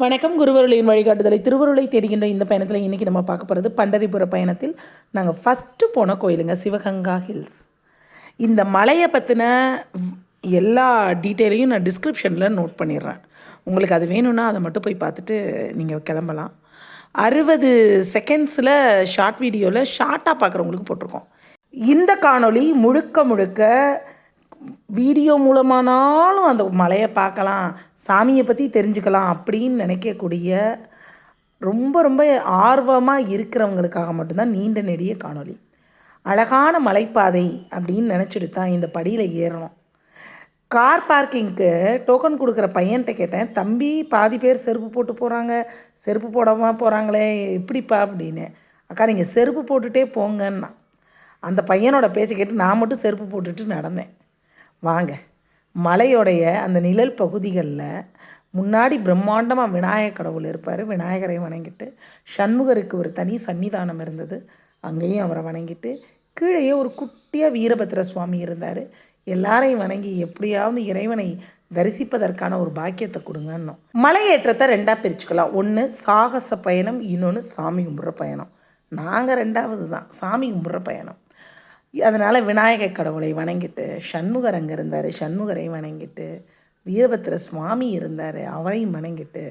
வணக்கம் குருவருளின் வழிகாட்டுதலை. திருவருளை தெரிகின்ற இந்த பயணத்தில் இன்றைக்கி நம்ம பார்க்க போகிறது பண்டரிபுர பயணத்தில் நாங்கள் ஃபஸ்ட்டு போன கோயிலுங்க சிவகங்கா ஹில்ஸ் இந்த மலையை பற்றின எல்லா டீட்டெயிலையும் நான் டிஸ்கிரிப்ஷனில் நோட் பண்ணிடுறேன். உங்களுக்கு அது வேணும்னா அதை மட்டும் போய் பார்த்துட்டு நீங்கள் கிளம்பலாம். அறுபது செகண்ட்ஸில் ஷார்ட் வீடியோவில் ஷார்ட்டாக பார்க்குறவங்களுக்கு போட்டிருக்கோம். இந்த காணொளி முழுக்க முழுக்க வீடியோ மூலமானாலும் அந்த மலையை பார்க்கலாம் சாமியை பற்றி தெரிஞ்சுக்கலாம் அப்படின்னு நினைக்கக்கூடிய ரொம்ப ரொம்ப ஆர்வமாக இருக்கிறவங்களுக்காக மட்டும்தான் நீண்ட நெடிய காணொளி. அழகான மலைப்பாதை அப்படின்னு நினச்சிட்டு தான் இந்த படியில் ஏறணும். கார் பார்க்கிங்க்கு டோக்கன் கொடுக்குற பையன்கிட்ட கேட்டேன் தம்பி பாதி பேர் செருப்பு போட்டு போகிறாங்க செருப்பு போடாமல் போகிறாங்களே எப்படிப்பா? அப்படின்னு. அக்கா நீங்கள் செருப்பு போட்டுகிட்டே போங்கன்னா அந்த பையனோட பேச்சை கேட்டு நான் மட்டும் செருப்பு போட்டுட்டு நடந்தேன். வாங்க. மலையோடைய அந்த நிழல் பகுதிகளில் முன்னாடி பிரம்மாண்டமாக விநாயகர் கடவுள் இருப்பார். விநாயகரை வணங்கிட்டு சண்முகருக்கு ஒரு தனி சன்னிதானம் இருந்தது. அங்கேயும் அவரை வணங்கிட்டு கீழேயே ஒரு குட்டியாக வீரபத்திர சுவாமி இருந்தார். எல்லாரையும் வணங்கி எப்படியாவது இறைவனை தரிசிப்பதற்கான ஒரு பாக்கியத்தை கொடுங்கன்னோம். மலையேற்றத்தை ரெண்டாக பிரிச்சுக்கலாம். ஒன்று சாகச பயணம் இன்னொன்று சாமி கும்பிட்ற பயணம். நாங்கள் ரெண்டாவது தான் சாமி கும்பிட்ற பயணம். அதனால் விநாயகர் கடவுளை வணங்கிட்டு சண்முகர் அங்கே இருந்தார் சண்முகரை வணங்கிட்டு வீரபத்திர சுவாமி இருந்தார் அவரையும் வணங்கிட்டு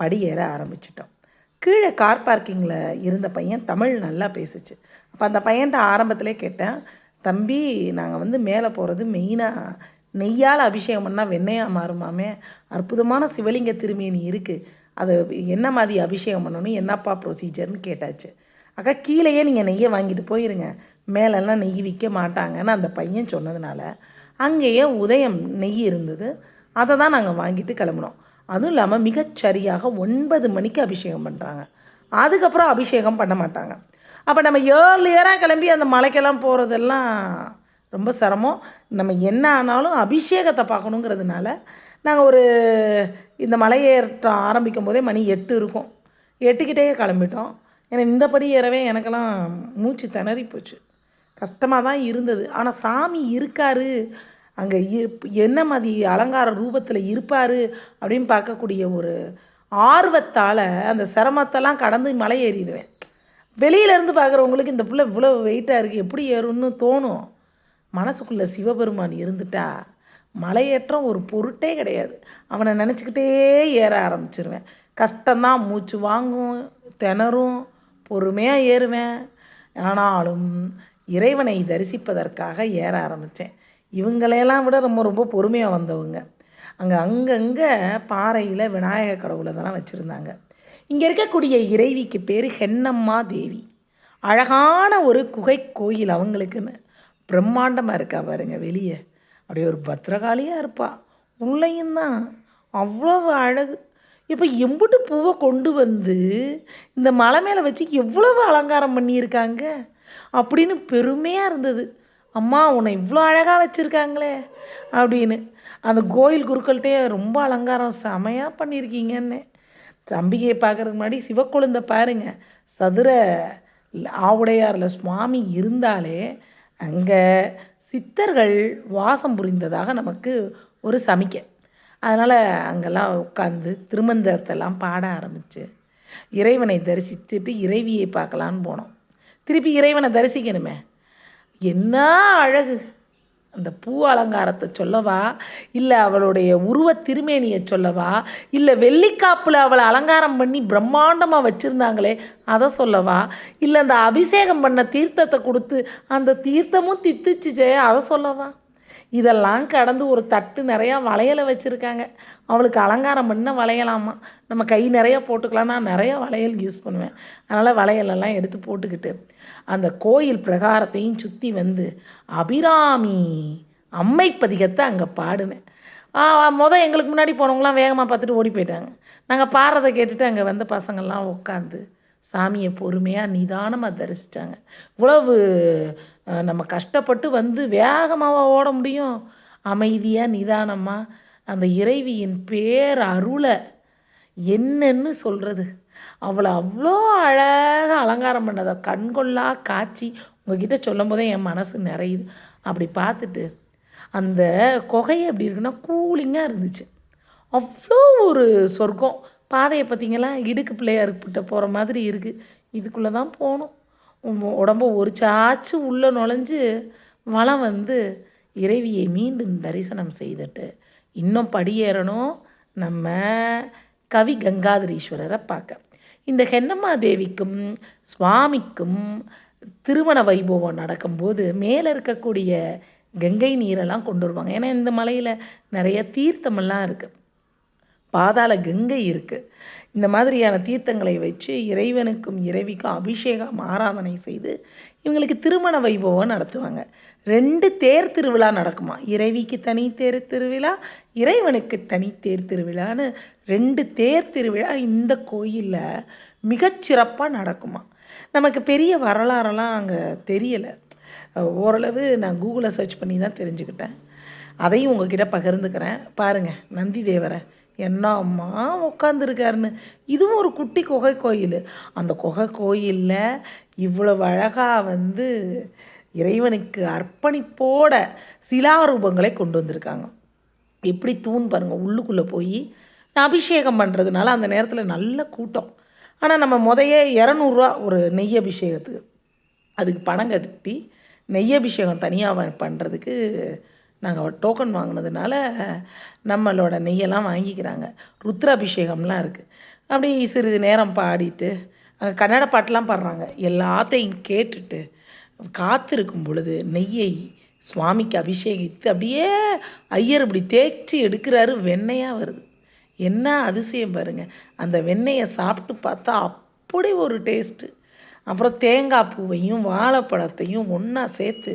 படியேற ஆரம்பிச்சிட்டோம். கீழே கார் பார்க்கிங்கில் இருந்த பையன் தமிழ் நல்லா பேசிச்சு. அப்போ அந்த பையன்ட்ட ஆரம்பத்திலே கேட்டேன் தம்பி நாங்கள் வந்து மேலே போகிறது மெயினாக நெய்யால் அபிஷேகம் பண்ணால் வெண்ணையாக மாறுமாமே? அற்புதமான சிவலிங்க திருமேனி இருக்குது அது என்ன மாதிரி அபிஷேகம் பண்ணணும்? என்னப்பா ப்ரொசீஜர்னு கேட்டாச்சு. அக்கா கீழேயே நீங்கள் நெய்யை வாங்கிட்டு போயிருங்க. மேலெல்லாம் நெய் விற்க மாட்டாங்கன்னு அந்த பையன் சொன்னதுனால அங்கேயே உதயம் நெய் இருந்தது. அதை தான் நாங்கள் வாங்கிட்டு கிளம்புனோம். அதுவும் இல்லாமல் மிகச்சரியாக ஒன்பது மணிக்கு அபிஷேகம் பண்ணுறாங்க அதுக்கப்புறம் அபிஷேகம் பண்ண மாட்டாங்க. அப்போ நம்ம ஏர்லியராக கிளம்பி அந்த மலைக்கெல்லாம் போகிறதெல்லாம் ரொம்ப சிரமம். நம்ம என்ன ஆனாலும் அபிஷேகத்தை பார்க்கணுங்கிறதுனால நாங்கள் ஒரு இந்த மலையேற்றம் ஆரம்பிக்கும் போதே மணி எட்டு இருக்கும். எட்டுக்கிட்டே கிளம்பிட்டோம். ஏன்னா இந்த படி ஏறவே எனக்கெல்லாம் மூச்சு திணறி போச்சு. கஷ்டமாக தான் இருந்தது. ஆனால் சாமி இருக்கார். அங்கே என்ன மாதிரி அலங்கார ரூபத்தில் இருப்பார் அப்படின்னு பார்க்கக்கூடிய ஒரு ஆர்வத்தால் அந்த சிரமத்தெல்லாம் கடந்து மலை ஏறிடுவேன். வெளியிலேருந்து பார்க்குறவங்களுக்கு இந்த பிள்ளை இவ்வளோ வெயிட்டாக இருக்குது எப்படி ஏறும்னு தோணும். மனசுக்குள்ளே சிவபெருமான் இருந்துட்டா மலையேற்றம் ஒரு பொருட்டே கிடையாது. அவனை நினச்சிக்கிட்டே ஏற ஆரம்பிச்சிருவேன். கஷ்டந்தான் மூச்சு வாங்கும் திணறும் பொறுமையாக ஏறுவேன். ஆனாலும் இறைவனை தரிசிப்பதற்காக ஏற ஆரம்பித்தேன். இவங்களையெல்லாம் விட ரொம்ப ரொம்ப பொறுமையாக வந்தவங்க. அங்கே அங்கங்கே பாறையில் விநாயகர் கடவுளை தான் வச்சுருந்தாங்க. இங்கே இருக்கக்கூடிய இறைவிக்கு பேர் ஹென்னம்மா தேவி. அழகான ஒரு குகை கோயில் அவங்களுக்குன்னு. பிரம்மாண்டமாக இருக்கா பாருங்க வெளியே. அப்படியே ஒரு பத்திரகாளியாக இருப்பா. உள்ளையும் தான். அவ்வளோ அழகு. இப்போ எம்புட்டு பூவை கொண்டு வந்து இந்த மலை மேலே வச்சு எவ்வளவு அலங்காரம் பண்ணியிருக்காங்க? அப்படின்னு பெருமையாக இருந்தது. அம்மா உன்னை இவ்வளோ அழகாக வச்சுருக்காங்களே அப்படின்னு. அந்த கோயில் குருக்கள்கிட்டே ரொம்ப அலங்காரம் செமையாக பண்ணியிருக்கீங்கன்னு. தம்பிகையை பார்க்குறதுக்கு முன்னாடி சிவக்குழந்தை பாருங்க. சதுர ஆவுடையாரில் சுவாமி இருந்தாலே அங்கே சித்தர்கள் வாசம் புரிந்ததாக நமக்கு ஒரு சமிக்கை. அதனால் அங்கெல்லாம் உட்காந்து திருமந்திரத்தெல்லாம் பாட ஆரம்பித்து இறைவனை தரிசித்துட்டு இறைவியை பார்க்கலான்னு போனோம். திருப்பி இறைவனை தரிசிக்கணுமே. என்ன அழகு. அந்த பூ அலங்காரத்தை சொல்லவா? இல்லை அவளுடைய உருவ திருமேனியை சொல்லவா? இல்லை வெள்ளிக்காப்பில் அவளை அலங்காரம் பண்ணி பிரம்மாண்டமாக வச்சுருந்தாங்களே அதை சொல்லவா? இல்லை அந்த அபிஷேகம் பண்ண தீர்த்தத்தை கொடுத்து அந்த தீர்த்தமும் தித்துச்சுச்சே அதை சொல்லவா? இதெல்லாம் கடந்து ஒரு தட்டு நிறையா வளையலை வச்சுருக்காங்க. அவளுக்கு அலங்காரம் பண்ண வளையலாமா? நம்ம கை நிறைய போட்டுக்கலாம். நான் நிறைய வளையல் யூஸ் பண்ணுவேன். அதனால் வளையலெல்லாம் எடுத்து போட்டுக்கிட்டு அந்த கோயில் பிரகாரத்தையும் சுற்றி வந்து அபிராமி அம்மை பதிகத்தை அங்கே பாடினேன். மொதல் எங்களுக்கு முன்னாடி போனவங்களாம் வேகமாக பார்த்துட்டு ஓடி போயிட்டாங்க. நாங்கள் பாடுறதை கேட்டுட்டு அங்கே வந்த பசங்கள்லாம் உட்காந்து சாமியை பொறுமையாக நிதானமாக தரிசித்தாங்க இவ்வளவு நம்ம கஷ்டப்பட்டு வந்து வேகமாக ஓட முடியும்? அமைதியாக நிதானமாக அந்த இறைவியின் பேர் அருளை என்னன்னு சொல்கிறது அவளை அவ்வளோ அழகாக அலங்காரம் பண்ணதை கண்கொள்ளா காட்சி உங்ககிட்ட சொல்லும் போதே என் மனசு நிறையுது. அப்படி பார்த்துட்டு அந்த குகை எப்படி இருக்குன்னா கூலிங்காக இருந்துச்சு. அவ்வளோ ஒரு சொர்க்கம். பாதையை பார்த்தீங்களா? இடுக்கு பிள்ளையாருக்கிட்ட போகிற மாதிரி இருக்குது இதுக்குள்ளே தான் போகணும் உடம்ப ஒரு சாச்சு உள்ளே நுழைஞ்சு வளம் வந்து இறைவியை மீண்டும் தரிசனம் செய்துட்டு இன்னும் படியேறணும். நம்ம கவி கங்காதரீஸ்வரரை பார்க்க. இந்த ஹென்னம்மா தேவிக்கும் சுவாமிக்கும் திருமண வைபவம் நடக்கும்போது மேலே இருக்கக்கூடிய கங்கை நீரெல்லாம் கொண்டு வருவாங்க. ஏன்னா இந்த மலையில் நிறைய தீர்த்தமெல்லாம் இருக்குது பாதாள கங்கை இருக்குது இந்த மாதிரியான தீர்த்தங்களை வச்சு இறைவனுக்கும் இறைவிக்கும் அபிஷேகம் ஆராதனை செய்து இவங்களுக்கு திருமண வைபவம் நடத்துவாங்க. ரெண்டு தேர் திருவிழா நடக்குமா? இறைவிக்கு தனி தேர் திருவிழா இறைவனுக்கு தனி தேர் திருவிழான்னு ரெண்டு தேர் திருவிழா இந்த கோயிலில் மிகச்சிறப்பாக நடக்குமா? நமக்கு பெரிய வரலாறெல்லாம் அங்கே தெரியலை. ஓரளவு நான் கூகுளில் சர்ச் பண்ணி தான் தெரிஞ்சுக்கிட்டேன். அதையும் உங்ககிட்ட பகிர்ந்துக்கிறேன். பாருங்கள் நந்தி தேவரை. என்னம்மா உட்காந்துருக்காருன்னு இதுவும் ஒரு குட்டி குகை கோயில். அந்த குகை கோயிலில் இவ்வளவு அழகாக வந்து இறைவனுக்கு அர்ப்பணிப்போட சிலாரூபங்களை கொண்டு வந்திருக்காங்க. எப்படி தூண் பாருங்கள் உள்ளுக்குள்ளே போய் நான் அபிஷேகம் பண்ணுறதுனால அந்த நேரத்தில் நல்ல கூட்டம். ஆனால் நம்ம முதைய இரநூறுவா ஒரு நெய் அபிஷேகத்துக்கு. அதுக்கு பணம் கட்டி நெய் அபிஷேகம் தனியாக பண்ணுறதுக்கு நாங்கள் டோக்கன் வாங்கினதுனால நம்மளோட நெய்யெல்லாம் வாங்கிக்கிறாங்க. ருத்ராபிஷேகம்லாம் இருக்குது அப்படி சிறிது நேரம் பாடிட்டு அங்கே கன்னட பாட்டெலாம் பாடுறாங்க. எல்லாத்தையும் கேட்டுட்டு காத்திருக்கும் பொழுது நெய்யை சுவாமிக்கு அபிஷேகித்து அப்படியே ஐயர் இப்படி தேய்ச்சி எடுக்கிறாரு வெண்ணையாக வருது. என்ன அதிசயம் பாருங்கள் அந்த வெண்ணெயை சாப்பிட்டு பார்த்தா அப்படி ஒரு டேஸ்ட்டு அப்புறம் தேங்காய் பூவையும் வாழைப்பழத்தையும் ஒன்றா சேர்த்து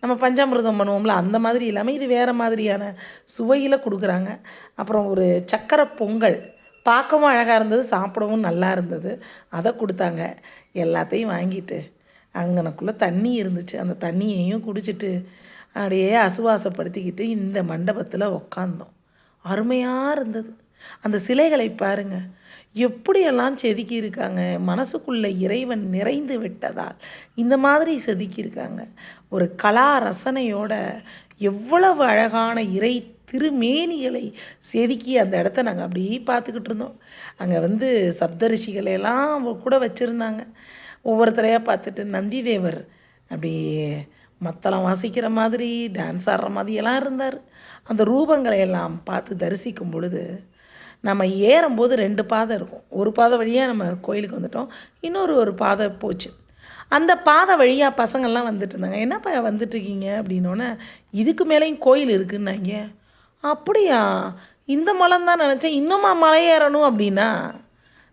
நம்ம பஞ்சாமிர்தம் பண்ணுவோம்ல அந்த மாதிரி இல்லாமல் இது வேறு மாதிரியான சுவையில் கொடுக்குறாங்க. அப்புறம் ஒரு சக்கரை பொங்கல் பார்க்கவும் அழகாக இருந்தது சாப்பிடவும் நல்லா இருந்தது. அதை கொடுத்தாங்க. எல்லாத்தையும் வாங்கிட்டு அங்கனக்குள்ளே தண்ணி இருந்துச்சு. அந்த தண்ணியையும் குடிச்சிட்டு அப்படியே அசுவாசப்படுத்திக்கிட்டு இந்த மண்டபத்தில் உக்காந்தோம். அருமையாக இருந்தது. அந்த சிலைகளை பாருங்கள் எப்படியெல்லாம் செதுக்கி இருக்காங்க இறைவன் நிறைந்து விட்டதால் இந்த மாதிரி செதுக்கியிருக்காங்க. ஒரு கலா ரசனையோட எவ்வளவு அழகான இறை திருமேனிகளை செதுக்கி அந்த இடத்த நாங்கள் அப்படியே பார்த்துக்கிட்டு இருந்தோம். அங்கே வந்து சப்தரிஷிகளையெல்லாம் கூட வச்சுருந்தாங்க. ஒவ்வொருத்தரையாக பார்த்துட்டு நந்திதேவர் அப்படியே மத்தளம் வாசிக்கிற மாதிரி டான்ஸ் ஆடுற மாதிரியெல்லாம் இருந்தார். அந்த ரூபங்களை எல்லாம் பார்த்து தரிசிக்கும் பொழுது நம்ம ஏறும்போது ரெண்டு பாதை இருக்கும். ஒரு பாதை வழியாக நம்ம கோயிலுக்கு வந்துட்டோம். இன்னொரு ஒரு பாதை போச்சு. அந்த பாதை வழியாக பசங்கள்லாம் வந்துட்டு இருந்தாங்க. என்னப்பா வந்துட்டுருக்கீங்க அப்படின்னோடனே இதுக்கு மேலேயும் கோயில் இருக்குன்னாங்க. அப்படியா? இந்த மலம் தான் நினச்சேன். இன்னுமா மலை ஏறணும் அப்படின்னா?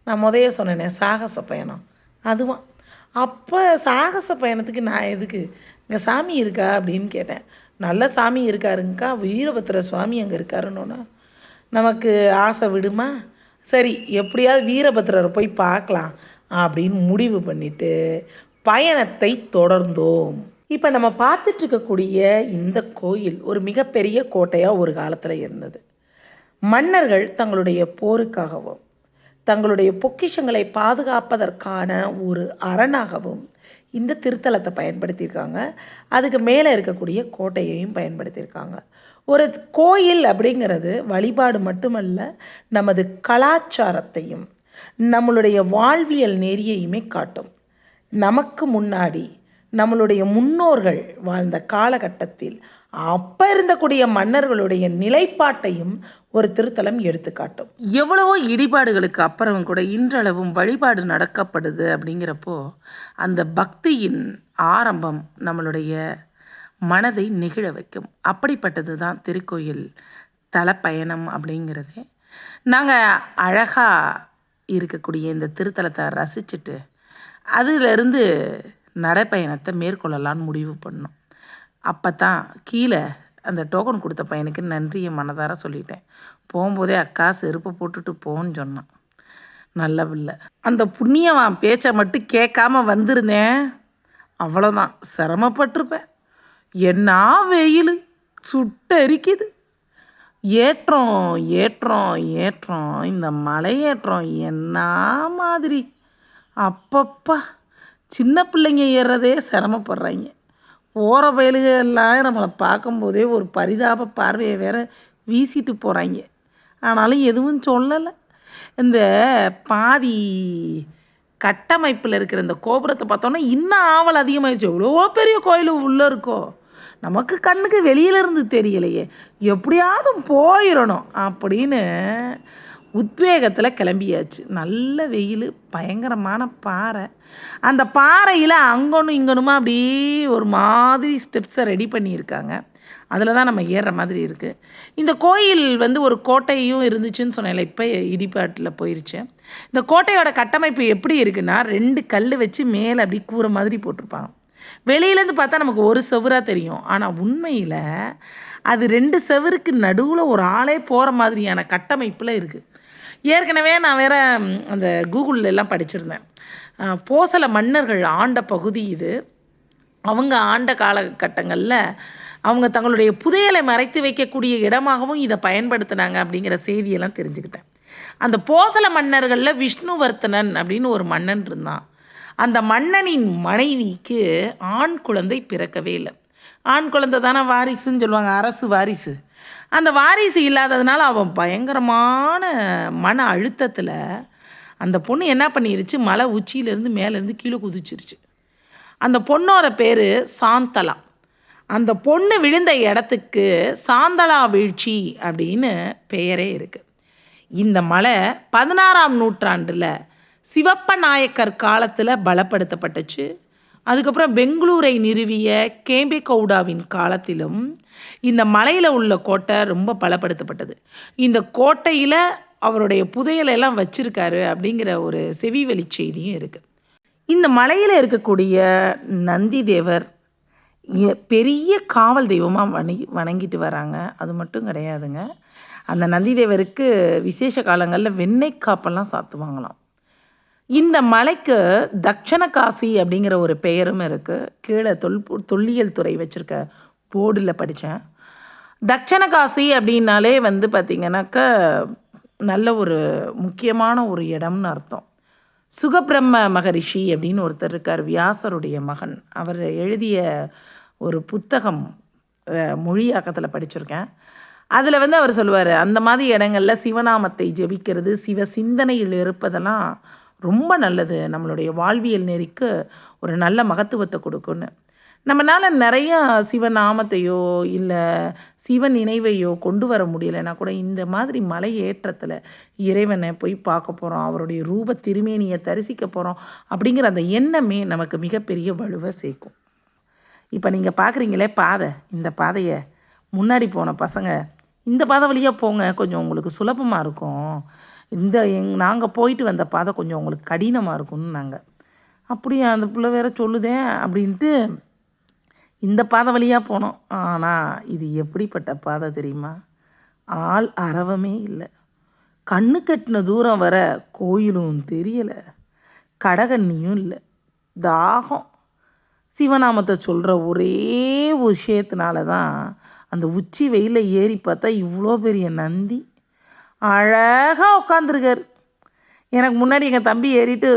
நான் முதைய சொன்னேனே சாகச பயணம். அதுவான் அப்போ சாகச பயணத்துக்கு நான் எதுக்கு? இங்கே சாமி இருக்கா? அப்படின்னு கேட்டேன். நல்ல சாமி இருக்காருங்கக்கா. வீரபத்திர சுவாமி அங்கே இருக்காருன்னொன்னே நமக்கு ஆசை விடுமா? சரி எப்படியாவது வீரபத்ரரை போய் பார்க்கலாம் அப்படின்னு முடிவு பண்ணிட்டு பயணத்தை தொடர்ந்தோம். இப்போ நம்ம பார்த்துட்டு இருக்கக்கூடிய இந்த கோயில் ஒரு மிகப்பெரிய கோட்டையாக ஒரு காலத்தில் இருந்தது. மன்னர்கள் தங்களுடைய போருக்காகவும் தங்களுடைய பொக்கிஷங்களை பாதுகாப்பதற்கான ஒரு அரணாகவும் இந்த திருத்தலத்தை பயன்படுத்தியிருக்காங்க. அதுக்கு மேலே இருக்கக்கூடிய கோட்டையையும் பயன்படுத்தியிருக்காங்க. ஒரு கோயில் அப்படிங்கிறது வழிபாடு மட்டுமல்ல நமது கலாச்சாரத்தையும் நம்மளுடைய வாழ்வியல் நெறியையுமே காட்டும். நமக்கு முன்னாடி நம்மளுடைய முன்னோர்கள் வாழ்ந்த காலகட்டத்தில் அப்போ இருந்தக்கூடிய மன்னர்களுடைய நிலைப்பாட்டையும் ஒரு திருத்தலம் எடுத்துக்காட்டும் எவ்வளவோ இடிபாடுகளுக்கு அப்புறம் கூட இன்றளவும் வழிபாடு நடக்கப்படுது அப்படிங்கிறப்போ அந்த பக்தியின் ஆரம்பம் நம்மளுடைய மனதை நெகிழ வைக்கும். அப்படிப்பட்டது தான் திருக்கோயில் தலப்பயணம் அப்படிங்கிறது. நாங்கள் அழகாக இருக்கக்கூடிய இந்த திருத்தலத்தை ரசிச்சுட்டு அதிலிருந்து நடைப்பயணத்தை மேற்கொள்ளலான்னு முடிவு பண்ணோம். அப்போ தான் கீழே அந்த டோக்கன் கொடுத்த பையனுக்கு நன்றியை மனதார சொல்லிட்டேன். போகும்போதே அக்கா செருப்பு போட்டுட்டு போன்னு சொன்னான். நல்ல பிள்ளை அந்த புண்ணியவான் பேச்சை மட்டும் கேட்காம வந்திருந்தேன். அவ்வளோதான் சிரமப்பட்டிருப்பேன். என்ன வெயில்? சுட்டரிக்குது. ஏற்றம் ஏற்றம் ஏற்றம் இந்த மலை ஏற்றம் என்ன மாதிரி? அப்பப்பா சின்ன பிள்ளைங்க ஏறுறதே சிரமப்படுறாங்க. ஓர பயலுக எல்லாம் நம்மளை பார்க்கும்போதே ஒரு பரிதாப பார்வையை வேற வீசிட்டு போகிறாங்க ஆனாலும் எதுவும் சொல்லலை. இந்த பாதி கட்டமைப்பில் இருக்கிற இந்த கோபுரத்தை பார்த்தோன்னா இன்னும் ஆவல் அதிகமாகிடுச்சு எவ்வளோ பெரிய கோயில் உள்ளே இருக்கோ. நமக்கு கண்ணுக்கு வெளியிலிருந்து தெரியலையே. எப்படியாவது போயிடணும் அப்படின்னு உத்வேகத்தில் கிளம்பியாச்சு. நல்ல வெயில் பயங்கரமான பாறை. அந்த பாறையில் அங்கொன்னும் இங்கொன்னுமா அப்படியே ஒரு மாதிரி ஸ்டெப்ஸை ரெடி பண்ணியிருக்காங்க. அதில் தான் நம்ம ஏறுற மாதிரி இருக்குது இந்த கோயில் வந்து ஒரு கோட்டையும் இருந்துச்சுன்னு சொன்னேன்ல இப்போ இடிபாட்டில் போயிருச்சு. இந்த கோட்டையோட கட்டமைப்பு எப்படி இருக்குன்னா ரெண்டு கல் வச்சு மேலே அப்படி கூரை மாதிரி போட்டிருப்பாங்க. வெளியிலேருந்து பார்த்தா நமக்கு ஒரு செவராக தெரியும். ஆனால் உண்மையில் அது ரெண்டு செவருக்கு நடுவில் ஒரு ஆளே போகிற மாதிரியான கட்டமைப்பில் இருக்குது ஏற்கனவே நான் வேறு அந்த கூகுளில் எல்லாம் படிச்சிருந்தேன். போசல மன்னர்கள் ஆண்ட பகுதி இது. அவங்க ஆண்ட காலகட்டங்களில் அவங்க தங்களுடைய புதையலை மறைத்து வைக்கக்கூடிய இடமாகவும் இதை பயன்படுத்தினாங்க அப்படிங்கிற செய்தியெல்லாம் தெரிஞ்சுக்கிட்டேன். அந்த போசல மன்னர்களில் விஷ்ணுவர்த்தனன் அப்படின்னு ஒரு மன்னன் இருந்தான். அந்த மன்னனின் மனைவிக்கு ஆண் குழந்தை பிறக்கவே இல்லை. ஆண் குழந்தை தானே வாரிசுன்னு சொல்லுவாங்க அரசு வாரிசு. அந்த வாரிசு இல்லாததுனால அவன் பயங்கரமான மன அழுத்தத்தில் அந்த பொண்ணு என்ன பண்ணிருச்சு? மலை உச்சியிலேருந்து மேலேருந்து கீழே குதிச்சிருச்சு. அந்த பொண்ணோட பேர் சாந்தலா. அந்த பொண்ணு விழுந்த இடத்துக்கு சாந்தலா வீழ்ச்சி அப்படின்னு பெயரே இருக்குது இந்த மலை பதினாறாம் நூற்றாண்டில் சிவப்ப நாயக்கர் காலத்தில் பலப்படுத்தப்பட்டுச்சு. அதுக்கப்புறம் பெங்களூரை நிறுவிய கேம்பே கவுடாவின் காலத்திலும் இந்த மலையில் உள்ள கோட்டை ரொம்ப பலப்படுத்தப்பட்டது. இந்த கோட்டையில் அவருடைய புதையலெல்லாம் வச்சுருக்காரு வச்சிருக்காரு அப்படிங்கிற ஒரு செவிவெளி செய்தியும் இருக்குது இந்த மலையில் இருக்கக்கூடிய நந்தி தேவர் பெரிய காவல் தெய்வமாக வணங்கி வணங்கிட்டு வராங்க. அது மட்டும் கிடையாதுங்க. அந்த நந்தி தேவருக்கு விசேஷ காலங்களில் வெண்ணெய் காப்பெல்லாம் சாத்துவாங்களாம். இந்த மலைக்கு தட்சண காசி அப்படிங்கிற ஒரு பெயரும் இருக்குது கீழே தொல் தொல்லியல் துறை வச்சுருக்க போர்டில் படித்தேன் தட்சண காசி அப்படின்னாலே வந்து பார்த்திங்கனாக்க நல்ல ஒரு முக்கியமான ஒரு இடம்னு அர்த்தம். சுகபிரம்ம மகரிஷி அப்படின்னு ஒருத்தர் இருக்கார் வியாசருடைய மகன். அவர் எழுதிய ஒரு புத்தகம் மொழியாக்கத்தில் படிச்சிருக்கேன். அதில் வந்து அவர் சொல்லுவார் அந்த மாதிரி இடங்கள்ல சிவநாமத்தை ஜெபிக்கிறது சிவ சிந்தனையில் இருப்பதெல்லாம் ரொம்ப நல்லது நம்மளுடைய வாழ்வியல் நெறிக்கு ஒரு நல்ல மகத்துவத்தை கொடுக்குன்னு நம்மளால் நிறையா சிவநாமத்தையோ இல்லை சிவ நினைவையோ கொண்டு வர முடியலைன்னா கூட இந்த மாதிரி மலை ஏற்றத்தில் இறைவனை போய் பார்க்க போகிறோம் அவருடைய ரூப திருமேனியை தரிசிக்க போகிறோம் அப்படிங்கிற அந்த எண்ணமே நமக்கு மிகப்பெரிய வலுவை சேர்க்கும். இப்போ நீங்கள் பார்க்குறீங்களே பாதை இந்த பாதையை முன்னாடி போன பசங்க இந்த பாதை வழியாக போங்க கொஞ்சம் உங்களுக்கு சுலபமாக இருக்கும். இந்த எங் நாங்கள் போயிட்டு வந்த பாதை கொஞ்சம் உங்களுக்கு கடினமாக இருக்கும்னு நாங்கள் அப்படியே அந்த பிள்ளை வேற சொல்லுதே அப்படின்ட்டு இந்த பாதை வழியாக போனோம். ஆனால் இது எப்படிப்பட்ட பாதை தெரியுமா? ஆள் அறவமே இல்லை. கண்ணு கட்டின தூரம் வர கோயிலும் தெரியலை. கடகண்ணியும் இல்லை. தாகம். சிவநாமத்தை சொல்கிற ஒரே விஷயத்தினால தான் அந்த உச்சி வெயிலில் ஏறி பார்த்தா இவ்வளோ பெரிய நந்தி. அழகாக உட்காந்துருக்காரு எனக்கு முன்னாடி எங்கள் தம்பி ஏறிட்டு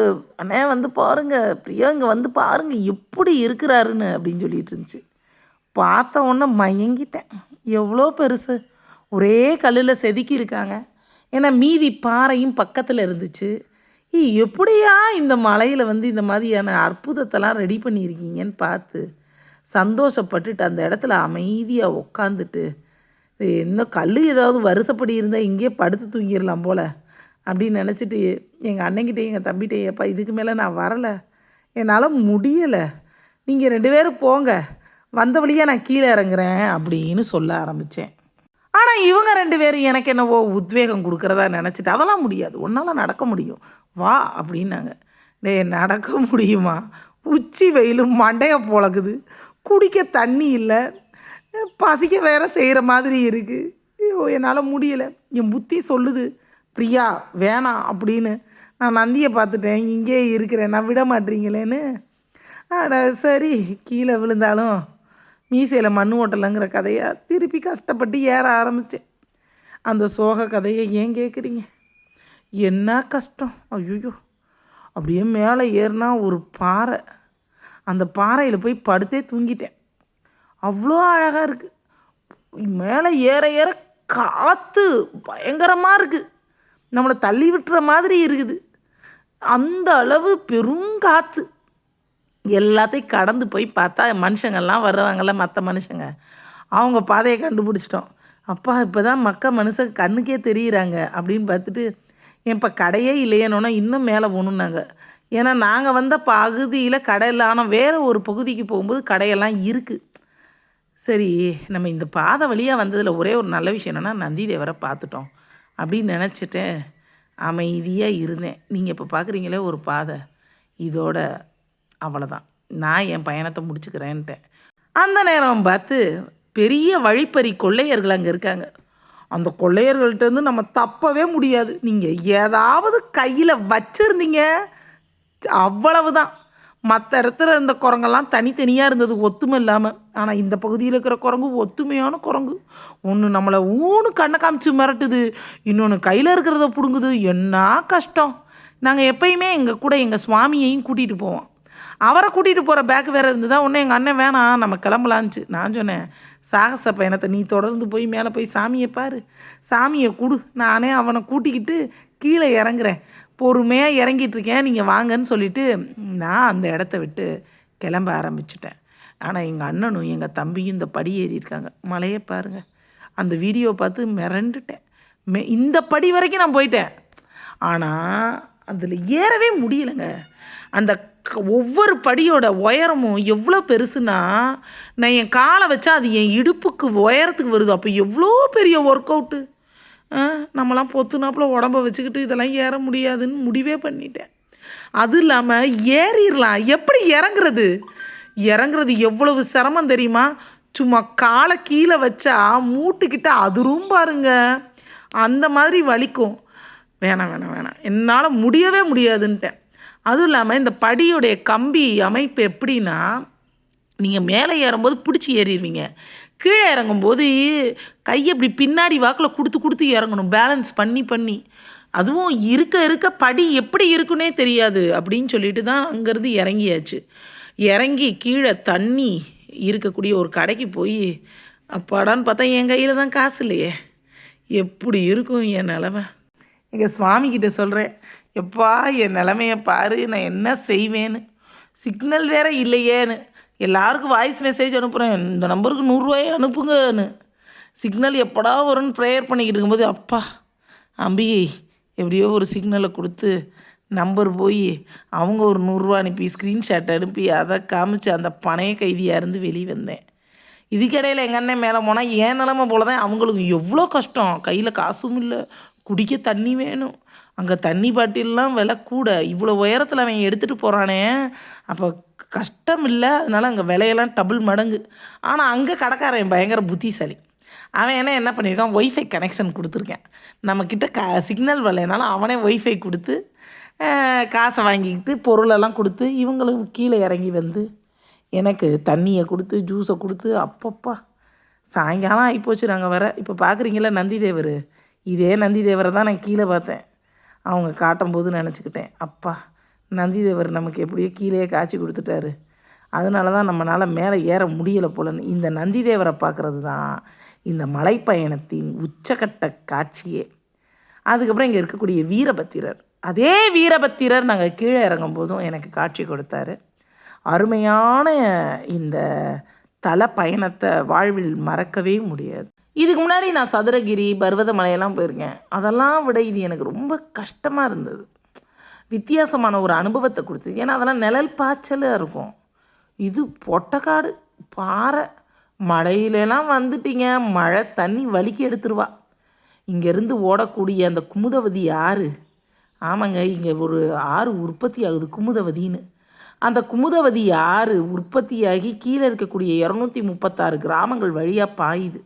அண்ணே வந்து பாருங்க பிரியா இங்கே வந்து பாருங்க எப்படி இருக்கிறாருன்னு அப்படின்னு சொல்லிட்டு இருந்துச்சு. பார்த்த உடனே மயங்கிட்டேன். எவ்வளோ பெருசு. ஒரே கல்லில் செதுக்கி இருக்காங்க. ஏன்னா மீதி பாறையும் பக்கத்தில் இருந்துச்சு. எப்படியா இந்த மலையில் வந்து இந்த மாதிரியான அற்புதத்தெல்லாம் ரெடி பண்ணியிருக்கீங்கன்னு பார்த்து சந்தோஷப்பட்டுட்டு அந்த இடத்துல அமைதியாக உட்காந்துட்டு இன்னும் கல் ஏதாவது வருஷப்படி இருந்தால் இங்கேயே படுத்து தூங்கிடலாம் போல் அப்படின்னு நினச்சிட்டு எங்கள் அண்ணங்கிட்டே எங்கள் தம்பிகிட்டே ஏப்பா இதுக்கு மேலே நான் வரலை. என்னால் முடியலை. நீங்கள் ரெண்டு பேரும் போங்க. வந்த வழியாக நான் கீழே இறங்குறேன் அப்படின்னு சொல்ல ஆரம்பித்தேன் ஆனால் இவங்க ரெண்டு பேரும் எனக்கு என்னவோ உத்வேகம் கொடுக்குறதா நினச்சிட்டு அதெல்லாம் முடியாது. ஒன்றால் நடக்க முடியும். வா அப்படின்னாங்க. டேய் நடக்க முடியுமா? உச்சி வெயிலும் மண்டையை போலக்குது குடிக்க தண்ணி இல்லை. பசிக்க வேற செய்கிற மாதிரி இருக்குது ஐயோ என்னால் முடியலை. என் புத்தி சொல்லுது பிரியா வேணாம் அப்படின்னு. நான் நந்தியை பார்த்துட்டேன். இங்கே இருக்கிறேன். நான் விட மாட்டீங்களேன்னு. அட சரி. கீழே விழுந்தாலும் மீசையில் மண் ஓட்டலைங்கிற கதையை திருப்பி கஷ்டப்பட்டு ஏற ஆரம்பித்தேன் அந்த சோக கதையை ஏன் கேட்குறீங்க என்ன கஷ்டம்? ஐயோ அப்படியே மேலே ஏறினா ஒரு பாறை. அந்த பாறையில் போய் படுத்தே தூங்கிட்டேன். அவ்வளோ அழகாக இருக்குது மேலே ஏற ஏற காற்று பயங்கரமாக இருக்குது நம்மளை தள்ளி விட்டுற மாதிரி இருக்குது. அந்த அளவு பெருங்காற்று எல்லாத்தையும் கடந்து போய் பார்த்தா மனுஷங்கள்லாம் வர்றவங்கள மற்ற மனுஷங்க. அவங்க பாதையை கண்டுபிடிச்சிட்டோம். அப்பா இப்போ தான் மக்க மனுஷன் கண்ணுக்கே தெரியுறாங்க அப்படின்னு பார்த்துட்டு இப்போ கடையே இல்லையேனோன்னா இன்னும் மேலே போகணுன்னாங்க ஏன்னா நாங்கள் வந்த பகுதியில் கடை இல்லை. ஆனால் வேறு ஒரு பகுதிக்கு போகும்போது கடையெல்லாம் இருக்குது சரி நம்ம இந்த பாதை வழியாக வந்ததில் ஒரே ஒரு நல்ல விஷயம் என்னென்னா நந்தி தேவரை பார்த்துட்டோம். அப்படின்னு நினச்சிட்டு அமைதியாக இருந்தேன். நீங்கள் இப்போ பார்க்குறீங்களே ஒரு பாதை. இதோட அவ்வளோதான் நான் என் பயணத்தை முடிச்சுக்கிறேன்ட்டேன். அந்த நேரம் பார்த்து பெரிய வழிப்பறி கொள்ளையர்கள் அங்கே இருக்காங்க. அந்த கொள்ளையர்கள்ட்டேருந்து நம்ம தப்பவே முடியாது. நீங்கள் ஏதாவது கையில் வச்சுருந்தீங்க. அவ்வளவுதான். மற்ற இடத்துல இருந்த குரங்கெல்லாம் தனித்தனியாக இருந்தது ஒத்துமை இல்லாமல் ஆனால் இந்த பகுதியில் இருக்கிற குரங்கு ஒத்துமையான குரங்கு. ஒன்று நம்மளை ஊனு கண்ணை காமிச்சு மிரட்டுது இன்னொன்று கையில் இருக்கிறத பிடுங்குது. என்ன கஷ்டம். நாங்கள் எப்பயுமே எங்கள் கூட எங்கள் சுவாமியையும் கூட்டிகிட்டு போவோம். அவரை கூட்டிகிட்டு போகிற பேக் வேறு இருந்ததா ஒன்று எங்கள் அண்ணன் வேணாம் நம்ம கிளம்பலான்ச்சு நான் சொன்னேன் சாகச பயணத்தை நீ தொடர்ந்து போய் மேலே போய் சாமியை பாரு. சாமியை கொடு. நானே அவனை கூட்டிக்கிட்டு கீழே இறங்குறேன். பொறுமையாக இறங்கிட்டு இருக்கேன் நீங்கள் வாங்கன்னு சொல்லிட்டு நான் அந்த இடத்த விட்டு கிளம்ப ஆரம்பிச்சிட்டேன். ஆனால் எங்கள் அண்ணனும் எங்கள் தம்பியும் இந்த படி ஏறி இருக்காங்க. மலையை பாருங்கள் அந்த வீடியோ பார்த்து மிரண்டுட்டேன். மெ இந்த படி வரைக்கும் நான் போயிட்டேன். ஆனால் அதில் ஏறவே முடியலைங்க. அந்த ஒவ்வொரு படியோட உயரமும் எவ்வளோ பெருசுன்னா நான் என் காலை வச்சா அது என் இடுப்புக்கு உயரத்துக்கு வருது. அப்போ எவ்வளோ பெரிய ஒர்க் அவுட்டு நம்மலாம் பொத்துனாப்புல உடம்ப வச்சுக்கிட்டு இதெல்லாம் ஏற முடியாதுன்னு முடிவே பண்ணிட்டேன். அது இல்லாமல் ஏறிடலாம் எப்படி இறங்குறது? இறங்குறது எவ்வளவு சிரமம் தெரியுமா? சும்மா காலை கீழே வச்சா மூட்டுக்கிட்ட அதுரும் பாருங்க. அந்த மாதிரி வலிக்கும். வேணாம் வேணாம் வேணாம். என்னால் முடியவே முடியாதுன்ட்டேன். அதுவும் இல்லாமல் இந்த படியுடைய கம்பி அமைப்பு எப்படின்னா நீங்கள் மேலே ஏறும்போது பிடிச்சி ஏறிடுவீங்க. கீழே இறங்கும்போது கையை இப்படி பின்னாடி வாக்கில் கொடுத்து கொடுத்து இறங்கணும். பேலன்ஸ் பண்ணி பண்ணி. அதுவும் இருக்க இருக்க படி எப்படி இருக்குன்னே தெரியாது அப்படின்னு சொல்லிட்டு தான் அங்கேருந்து இறங்கியாச்சு. இறங்கி கீழே தண்ணி இருக்கக்கூடிய ஒரு கடைக்கு போய் அப்பாடான்னு பார்த்தா என் கையில் தான் காசு இல்லையே. எப்படி இருக்கும் என் நிலமை? எங்கள் சுவாமிக்கிட்ட சொல்கிறேன் எப்பா என் நிலமைய பாரு. நான் என்ன செய்வேன்னு? சிக்னல் வேற இல்லையேன்னு. எல்லாருக்கும் வாய்ஸ் மெசேஜ் அனுப்புகிறேன் இந்த நம்பருக்கு நூறுரூவாயே அனுப்புங்கன்னு சிக்னல் எப்படா வரும்னு ப்ரேயர் பண்ணிக்கிட்டு இருக்கும்போது அப்பா அம்பிகை எப்படியோ ஒரு சிக்னலை கொடுத்து நம்பர் போய் அவங்க ஒரு நூறுரூவா அனுப்பி ஸ்க்ரீன்ஷாட் அனுப்பி அதை காமிச்சு அந்த பணைய கைதியாக இருந்து வெளியே வந்தேன். இதுக்கிடையில் எங்கள் அண்ணன் மேலே போனால் ஏன் நிலமை போல தான் அவங்களுக்கு எவ்வளோ கஷ்டம்? கையில் காசும் இல்லை. குடிக்க தண்ணி வேணும். அங்கே தண்ணி பாட்டில்லாம் விலை கூட. இவ்வளோ உயரத்தில் அவன் எடுத்துகிட்டு போகிறானே அப்போ கஷ்டம் இல்லை அதனால் அங்கே விலையெல்லாம் டபுள் மடங்கு. ஆனால் அங்கே கடைக்காரன் பயங்கர புத்திசாலி. அவன் என்ன என்ன பண்ணியிருக்கான்? ஒய்ஃபை கனெக்ஷன் கொடுத்துருக்கேன். நம்மக்கிட்ட க சிக்னல் வரலைனாலும் அவனே ஒய்ஃபை கொடுத்து காசை வாங்கிக்கிட்டு பொருளெல்லாம் கொடுத்து இவங்களும் கீழே இறங்கி வந்து எனக்கு தண்ணியை கொடுத்து ஜூஸை கொடுத்து அப்பப்பா. சாயங்காலம் ஆகிப்போச்சு நாங்கள் வர. இப்போ பார்க்குறீங்களா நந்திதேவர். இதே நந்திதேவரை தான் நான் கீழே பார்த்தேன். அவங்க காட்டும்போது நினச்சிக்கிட்டேன். அப்பா. நந்திதேவர் நமக்கு எப்படியோ கீழே காய்ச்சி கொடுத்துட்டாரு. அதனால தான் நம்மளால் மேலே ஏற முடியலை போலன்னு இந்த நந்திதேவரை பார்க்குறது தான் இந்த மலைப்பயணத்தின் உச்சக்கட்ட காட்சியே. அதுக்கப்புறம் இங்கே இருக்கக்கூடிய வீரபத்திரர். அதே வீரபத்திரர் நாங்கள் கீழே இறங்கும் போதும் எனக்கு காட்சி கொடுத்தாரு. அருமையான இந்த தல பயணத்தை வாழ்வில் மறக்கவே முடியாது. இதுக்கு முன்னாடி நான் சதுரகிரி பர்வதமலையெல்லாம் போயிருக்கேன். அதெல்லாம் விட இது எனக்கு ரொம்ப கஷ்டமாக இருந்தது. வித்தியாசமான ஒரு அனுபவத்தை கொடுத்து ஏன்னா அதெல்லாம் நிழல் பாய்ச்சலாக இருக்கும். இது பொட்டக்காடு பாறை மழையிலலாம் வந்துட்டீங்க. மழை தண்ணி வலிக்கு எடுத்துருவா. இங்கேருந்து ஓடக்கூடிய அந்த குமுதவதி ஆறு ஆமாங்க இங்கே ஒரு ஆறு உற்பத்தி ஆகுது குமுதவதின்னு. அந்த குமுதவதி ஆறு உற்பத்தியாகி கீழே இருக்கக்கூடிய இரநூத்தி முப்பத்தாறு கிராமங்கள் வழியாக பாயுது.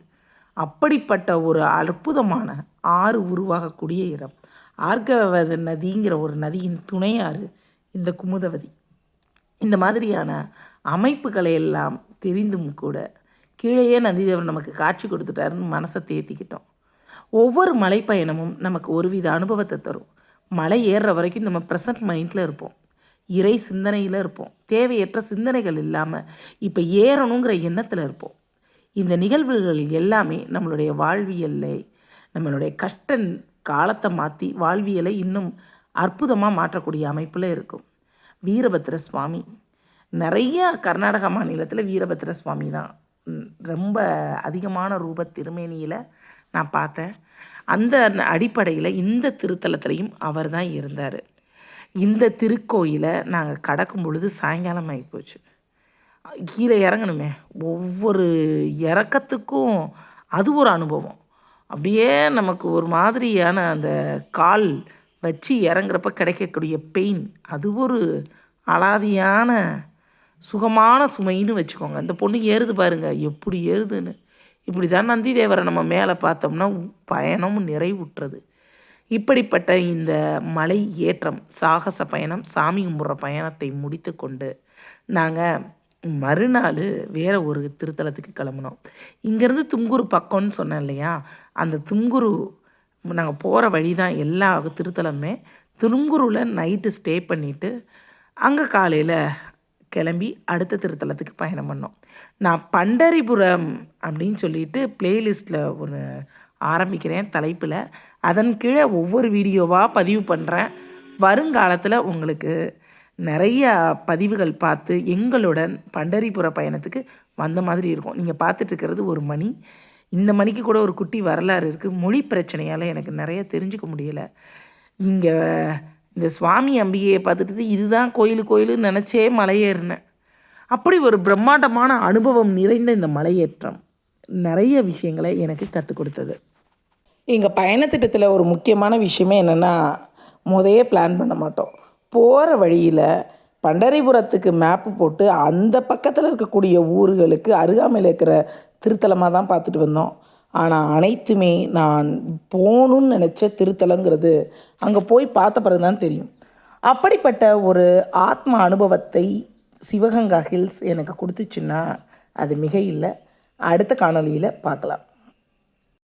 அப்படிப்பட்ட ஒரு அற்புதமான ஆறு உருவாகக்கூடிய இடம். ஆர்கவத நதிங்கிற ஒரு நதியின் துணையாறு இந்த குமுதவதி. இந்த மாதிரியான அமைப்புகளை எல்லாம் தெரிந்தும் கூட கீழேயே நந்திதேவர் நமக்கு காட்சி கொடுத்துட்டாருன்னு மனசை தேத்திக்கிட்டோம். ஒவ்வொரு மலைப்பயணமும் நமக்கு ஒருவித அனுபவத்தை தரும். மலை ஏறுற வரைக்கும் நம்ம ப்ரெசன்ட் மைண்டில் இருப்போம். இறை சிந்தனையில் இருப்போம். தேவையற்ற சிந்தனைகள் இல்லாமல் இப்போ ஏறணுங்கிற எண்ணத்தில் இருப்போம். இந்த நிகழ்வுகள் எல்லாமே நம்மளுடைய வாழ்வியல்லை நம்மளுடைய கஷ்ட காலத்தை மாற்றி வாழ்வியலை இன்னும் அற்புதமாக மாற்றக்கூடிய அமைப்பில் இருக்கும். வீரபத்ர சுவாமி. நிறைய கர்நாடக மாநிலத்தில் வீரபத்திர சுவாமி தான். ரொம்ப அதிகமான ரூப திருமேனியில் நான் பார்த்தேன். அந்த அடிப்படையில் இந்த திருத்தலத்துலேயும் அவர் தான் இருந்தார். இந்த திருக்கோயிலை நாங்கள் கடக்கும் பொழுது சாயங்காலம் ஆகி போச்சு கீழே இறங்கணுமே. ஒவ்வொரு இறக்கத்துக்கும் அது ஒரு அனுபவம். அப்படியே நமக்கு ஒரு மாதிரியான அந்த கால் வச்சு இறங்குறப்ப கிடைக்கக்கூடிய பெயின் அது ஒரு அலாதியான சுகமான சுமைன்னு வச்சுக்கோங்க. அந்த பொண்ணு ஏறுது பாருங்கள் எப்படி ஏறுதுன்னு. இப்படி தான் நந்தி தேவரை நம்ம மேலே பார்த்தோம்னா பயணம் நிறைவுற்றது. இப்படிப்பட்ட இந்த மலை ஏற்றம் சாகச பயணம் சாமி கும்பிட்ற பயணத்தை முடித்து கொண்டு நாங்கள் மறுநாள் வேற ஒரு திருத்தலத்துக்கு கிளம்புனோம். இங்கேருந்து தும்கூர் பக்கம்னு சொன்னேன் இல்லையா? அந்த தும்குரு நாங்கள் போகிற வழி தான் எல்லா திருத்தலமே. தும்குருவில் நைட்டு ஸ்டே பண்ணிவிட்டு அங்கே காலையில் கிளம்பி அடுத்த திருத்தலத்துக்கு பயணம் பண்ணோம். நான் பண்டரிபுரம் அப்படின்னு சொல்லிட்டு பிளேலிஸ்ட்டில் ஒன்று ஆரம்பிக்கிறேன் தலைப்பில். அதன் கீழே ஒவ்வொரு வீடியோவாக பதிவு பண்ணுறேன் வருங்காலத்தில் உங்களுக்கு நிறைய பதிவுகள் பார்த்து எங்களுடன் பண்டரிபுர பயணத்துக்கு வந்த மாதிரி இருக்கும். நீங்கள் பார்த்துட்டு இருக்கிறது ஒரு மணி. இந்த மணிக்கு கூட ஒரு குட்டி வரலாறு இருக்குது மொழி பிரச்சனையால் எனக்கு நிறைய தெரிஞ்சுக்க முடியலை. இங்கே இந்த சுவாமி அம்பிகையை பார்த்துட்டு இதுதான் கோயில் கோயிலுன்னு நினச்சே மலையேறினேன். அப்படி ஒரு பிரம்மாண்டமான அனுபவம் நிறைந்த இந்த மலையேற்றம் நிறைய விஷயங்களை எனக்கு கற்றுக் கொடுத்தது. எங்கள் பயணத்திட்டத்தில் ஒரு முக்கியமான விஷயமே என்னென்னா முதையே பிளான் பண்ண மாட்டோம். போகிற வழியில் பண்டரிபுரத்துக்கு மேப்பு போட்டு அந்த பக்கத்தில் இருக்கக்கூடிய ஊர்களுக்கு அருகாமையில் இருக்கிற திருத்தலமாக தான் பார்த்துட்டு வந்தோம். ஆனால் அனைத்துமே நான் போகணுன்னு நினச்ச திருத்தலங்கிறது அங்கே போய் பார்த்த பிறகு தான் தெரியும். அப்படிப்பட்ட ஒரு ஆத்ம அனுபவத்தை சிவகங்கா ஹில்ஸ் எனக்கு கொடுத்துச்சுன்னா அது மிக இல்லை அடுத்த காணொலியில் பார்க்கலாம்.